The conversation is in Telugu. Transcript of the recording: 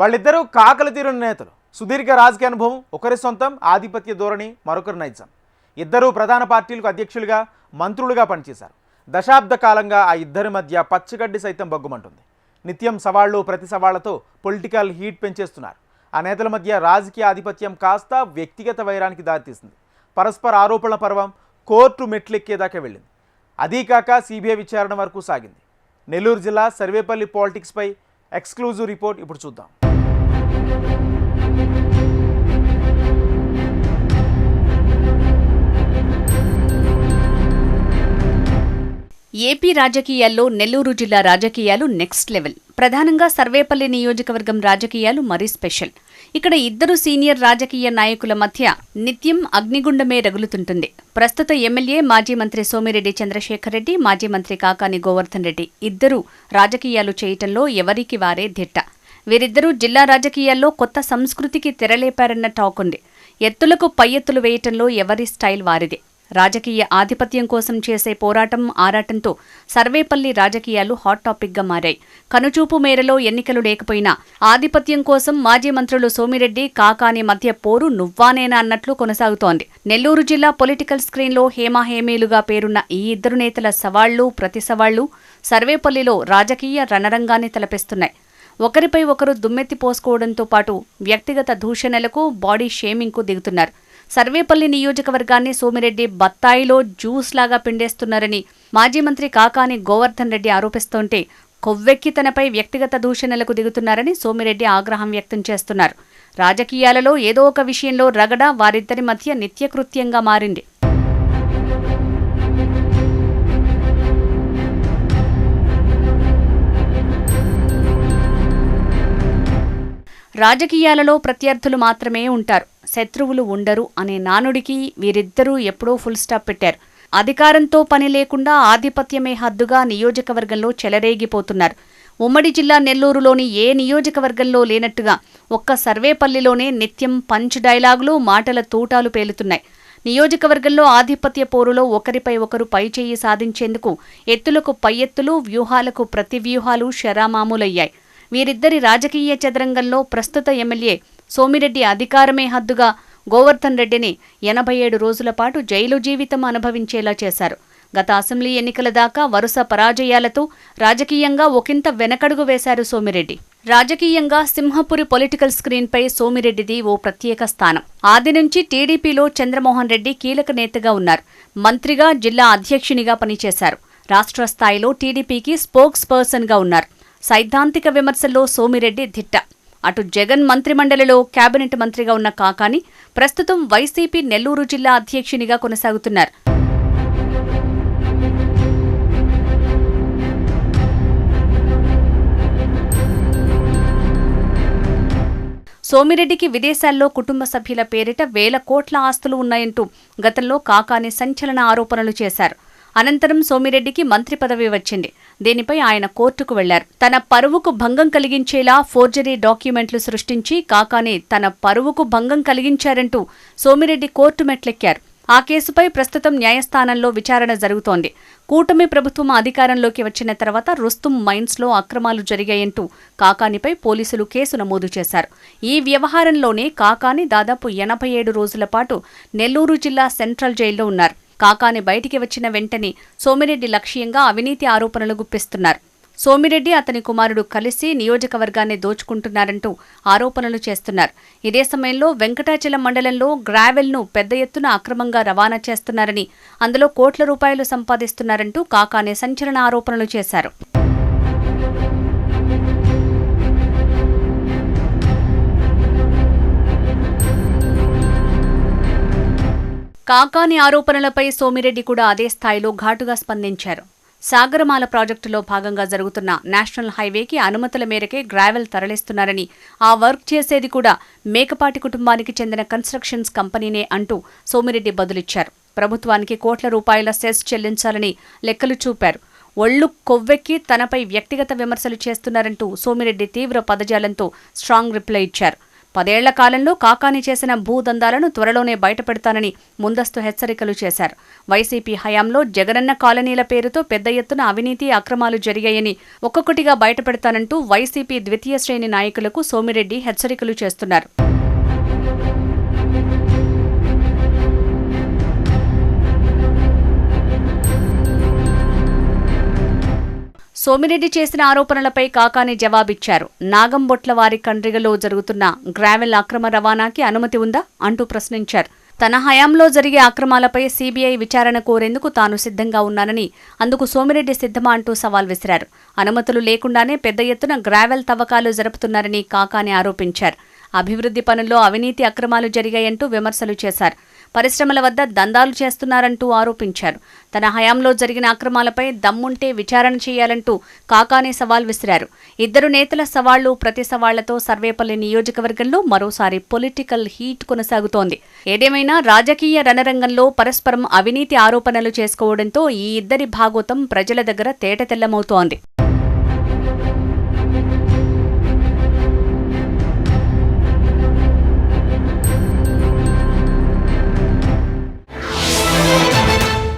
వాళ్ళిద్దరూ కాకలు తీరిన నేతలు. సుదీర్ఘ రాజకీయ అనుభవం ఒకరి సొంతం ఆధిపత్య ధోరణి మరొకరు నైజం. ఇద్దరూ ప్రధాన పార్టీలకు అధ్యక్షులుగా మంత్రులుగా పనిచేశారు. దశాబ్ద కాలంగా ఆ ఇద్దరి మధ్య పచ్చగడ్డి సైతం బగ్గుమంటుంది. నిత్యం సవాళ్ళు ప్రతి సవాళ్ళతో పొలిటికల్ హీట్ పెంచేస్తున్నారు. ఆ నేతల మధ్య రాజకీయ ఆధిపత్యం కాస్త వ్యక్తిగత వైరానికి దారితీసింది. పరస్పర ఆరోపణల పర్వం కోర్టు మెట్లెక్కేదాకా వెళ్ళింది. అదీ కాక సిబిఐ విచారణ వరకు సాగింది. నెల్లూరు జిల్లా సర్వేపల్లి పాలిటిక్స్పై ఎక్స్క్లూజివ్ రిపోర్ట్ ఇప్పుడు చూద్దాం. ఏపీ రాజకీయాల్లో నెల్లూరు జిల్లా రాజకీయాలు నెక్స్ట్ లెవెల్. ప్రధానంగా సర్వేపల్లి నియోజకవర్గం రాజకీయాలు మరీ స్పెషల్. ఇక్కడ ఇద్దరు సీనియర్ రాజకీయ నాయకుల మధ్య నిత్యం అగ్నిగుండమే రగులుతుంటుంది. ప్రస్తుత ఎమ్మెల్యే మాజీ మంత్రి సోమిరెడ్డి చంద్రశేఖర్ రెడ్డి మాజీ మంత్రి కాకాని గోవర్ధన్ రెడ్డి ఇద్దరూ రాజకీయాలు చేయటంలో ఎవరికి వారే దిట్ట. వీరిద్దరూ జిల్లా రాజకీయాల్లో కొత్త సంస్కృతికి తెరలేపారన్న టాక్ ఉంది. ఎత్తులకు పై ఎత్తులు వేయటంలో ఎవరి స్టైల్ వారిదే? రాజకీయ ఆధిపత్యం కోసం చేసే పోరాటం ఆరాటంతో సర్వేపల్లి రాజకీయాలు హాట్ టాపిక్గా మారాయి. కనుచూపు మేరలో ఎన్నికలు లేకపోయినా ఆధిపత్యం కోసం మాజీ మంత్రులు సోమిరెడ్డి కాకాని మధ్య పోరు నువ్వానేనా అన్నట్లు కొనసాగుతోంది. నెల్లూరు జిల్లా పొలిటికల్ స్క్రీన్లో హేమాహేమీలుగా పేరున్న ఈ ఇద్దరు నేతల సవాళ్ళు ప్రతి సవాళ్ళు సర్వేపల్లిలో రాజకీయ రణరంగాన్ని తలపిస్తున్నాయి. ఒకరిపై ఒకరు దుమ్మెత్తి పోసుకోవడంతో పాటు వ్యక్తిగత దూషణలకు బాడీ షేమింగ్కు దిగుతున్నారు. సర్వేపల్లి నియోజకవర్గాన్ని సోమిరెడ్డి బత్తాయిలో జ్యూస్ లాగా పిండేస్తున్నారని మాజీ మంత్రి కాకాని గోవర్ధన్ రెడ్డి ఆరోపిస్తుంటే కొవ్వెక్కి తనపై వ్యక్తిగత దూషణలకు దిగుతున్నారని సోమిరెడ్డి ఆగ్రహం వ్యక్తం చేస్తున్నారు. రాజకీయాలలో ఏదో ఒక విషయంలో రగడ వారిద్దరి మధ్య నిత్యకృత్యంగా మారింది. రాజకీయాలలో ప్రత్యర్థులు మాత్రమే ఉంటారు. శత్రువులు ఉండరు అనే నానుడికి వీరిద్దరూ ఎప్పుడో ఫుల్ స్టాప్ పెట్టారు. అధికారంతో పని లేకుండా ఆధిపత్యమే హద్దుగా నియోజకవర్గంలో చెలరేగిపోతున్నారు. ఉమ్మడి జిల్లా నెల్లూరులోని ఏ నియోజకవర్గంలో లేనట్టుగా ఒక్క సర్వేపల్లిలోనే నిత్యం పంచ్ డైలాగులు మాటల తూటాలు పేలుతున్నాయి. నియోజకవర్గంలో ఆధిపత్య పోరులో ఒకరిపై ఒకరు పైచేయి సాధించేందుకు ఎత్తులకు పై ఎత్తులు వ్యూహాలకు ప్రతి వ్యూహాలు శరామామూలయ్యాయి వీరిద్దరి రాజకీయ చదరంగంలో ప్రస్తుత ఎమ్మెల్యే సోమిరెడ్డి అధికారమే హద్దుగా గోవర్ధన్ రెడ్డిని ఎనభై ఏడు రోజుల పాటు జైలు జీవితం అనుభవించేలా చేశారు. గత అసెంబ్లీ ఎన్నికల దాకా వరుస పరాజయాలతో రాజకీయంగా ఒకంత వెనకడుగు వేశారు సోమిరెడ్డి. రాజకీయంగా సింహపురి పొలిటికల్ స్క్రీన్పై సోమిరెడ్డిది ఓ ప్రత్యేక స్థానం. ఆది నుంచి టీడీపీలో చంద్రమోహన్ రెడ్డి కీలక నేతగా ఉన్నారు. మంత్రిగా జిల్లా అధ్యక్షునిగా పనిచేశారు. రాష్ట్ర స్థాయిలో టీడీపీకి స్పోక్స్ పర్సన్గా ఉన్నారు. సైద్ధాంతిక విమర్శల్లో సోమిరెడ్డి దిట్ట. అటు జగన్ మంత్రిమండలిలో కేబినెట్ మంత్రిగా ఉన్న కాకాని ప్రస్తుతం వైసీపీ నెల్లూరు జిల్లా అధ్యక్షునిగా కొనసాగుతున్నారు. సోమిరెడ్డికి విదేశాల్లో కుటుంబ సభ్యుల పేరిట వేల కోట్ల ఆస్తులు ఉన్నాయంటూ గతంలో కాకాని సంచలన ఆరోపణలు చేశారు. అనంతరం సోమిరెడ్డికి మంత్రి పదవి వచ్చింది. దీనిపై ఆయన కోర్టుకు వెళ్ళారు. తన పరువుకు భంగం కలిగించేలా ఫోర్జరీ డాక్యుమెంట్లు సృష్టించి కాకాని తన పరువుకు భంగం కలిగించారంటూ సోమిరెడ్డి కోర్టు మెట్లెక్కారు. ఆ కేసుపై ప్రస్తుతం న్యాయస్థానంలో విచారణ జరుగుతోంది. కూటమి ప్రభుత్వం అధికారంలోకి వచ్చిన తర్వాత రుస్తుం మైన్స్లో అక్రమాలు జరిగాయంటూ కాకానిపై పోలీసులు కేసు నమోదు చేశారు. ఈ వ్యవహారంలోనే కాకాని దాదాపు ఎనభై ఏడు రోజుల పాటు నెల్లూరు జిల్లా సెంట్రల్ జైల్లో ఉన్నారు. కాకాని బయటికి వచ్చిన వెంటనే సోమిరెడ్డి లక్ష్యంగా అవినీతి ఆరోపణలు గుప్పిస్తున్నారు. సోమిరెడ్డి అతని కుమారుడు కలిసి నియోజకవర్గాన్ని దోచుకుంటున్నారంటూ ఆరోపణలు చేస్తున్నారు. ఇదే సమయంలో వెంకటాచలం మండలంలో గ్రావెల్ను పెద్ద ఎత్తున అక్రమంగా రవాణా చేస్తున్నారని అందులో కోట్ల రూపాయలు సంపాదిస్తున్నారంటూ కాకానే సంచలన ఆరోపణలు చేశారు. కాకాని ఆరోపణలపై సోమిరెడ్డి కూడా అదే స్థాయిలో ఘాటుగా స్పందించారు. సాగరమాల ప్రాజెక్టులో భాగంగా జరుగుతున్న నేషనల్ హైవేకి అనుమతుల మేరకే గ్రావెల్ తరలిస్తున్నారని ఆ వర్క్ చేసేది కూడా మేకపాటి కుటుంబానికి చెందిన కన్స్ట్రక్షన్స్ కంపెనీనే అంటూ సోమిరెడ్డి బదులిచ్చారు. ప్రభుత్వానికి కోట్ల రూపాయల సెస్ చెల్లించాలని లెక్కలు చూపారు. ఒళ్ళు కొవ్వెక్కి తనపై వ్యక్తిగత విమర్శలు చేస్తున్నారంటూ సోమిరెడ్డి తీవ్ర పదజాలంతో స్ట్రాంగ్ రిప్లై ఇచ్చారు. పదేళ్ళ కాలంలో కాకాని చేసిన భూదందాలను త్వరలోనే బయటపెడతానని ముందస్తు హెచ్చరికలు చేశారు. వైసీపీ హయాంలో జగనన్న కాలనీల పేరుతో పెద్ద ఎత్తున అవినీతి అక్రమాలు జరిగాయని ఒక్కొక్కటిగా బయటపెడతానంటూ వైసీపీ ద్వితీయ శ్రేణి నాయకులకు సోమిరెడ్డి హెచ్చరికలు చేస్తున్నారు. సోమిరెడ్డి చేసిన ఆరోపణలపై కాకాని జవాబిచ్చారు. నాగంబొట్ల వారి కండ్రిగలో జరుగుతున్న గ్రావెల్ అక్రమ రవాణాకి అనుమతి ఉందా అంటూ ప్రశ్నించారు. తన హయాంలో జరిగే అక్రమాలపై సీబీఐ విచారణ కోరేందుకు తాను సిద్ధంగా ఉన్నానని అందుకు సోమిరెడ్డి సిద్ధమా అంటూ సవాల్ విసిరారు. అనుమతులు లేకుండానే పెద్ద ఎత్తున గ్రావెల్ తవ్వకాలు జరుపుతున్నారని కాకాని ఆరోపించారు. అభివృద్ధి పనుల్లో అవినీతి అక్రమాలు జరిగాయంటూ విమర్శలు చేశారు. పరిశ్రమల వద్ద దందాలు చేస్తున్నారంటూ ఆరోపించారు. తన హయాంలో జరిగిన అక్రమాలపై దమ్ముంటే విచారణ చేయాలంటూ కాకానే సవాల్ విసిరారు. ఇద్దరు నేతల సవాళ్ళు ప్రతి సవాళ్ళతో సర్వేపల్లి నియోజకవర్గంలో మరోసారి పొలిటికల్ హీట్ కొనసాగుతోంది. ఏదేమైనా రాజకీయ రణరంగంలో పరస్పరం అవినీతి ఆరోపణలు చేసుకోవడంతో ఈ ఇద్దరి భాగోతం ప్రజల దగ్గర తేటతెల్లమవుతోంది.